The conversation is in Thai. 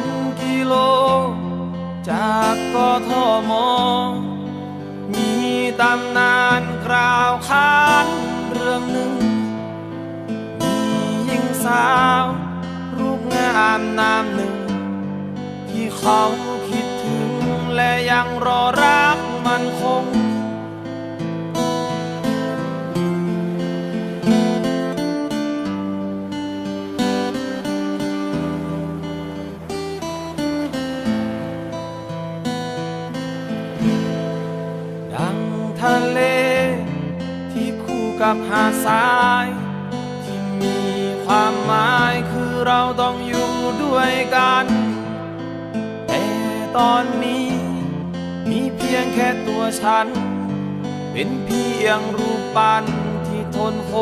นกิโล จากกทม มีตำนานกล่าวขานเรื่องหนึ่ง มียิงสาว รูปงามนามหนึ่ง ที่เขาคิดถึงและยังรอรักมันคง ทะเล ที่คู่กับหาดทราย ที่มีความหมายคือเราต้องอยู่ด้วยกัน แต่ตอนนี้ มีเพียงแค่ตัวฉัน เป็นเพียงรูปปั้นที่ทนค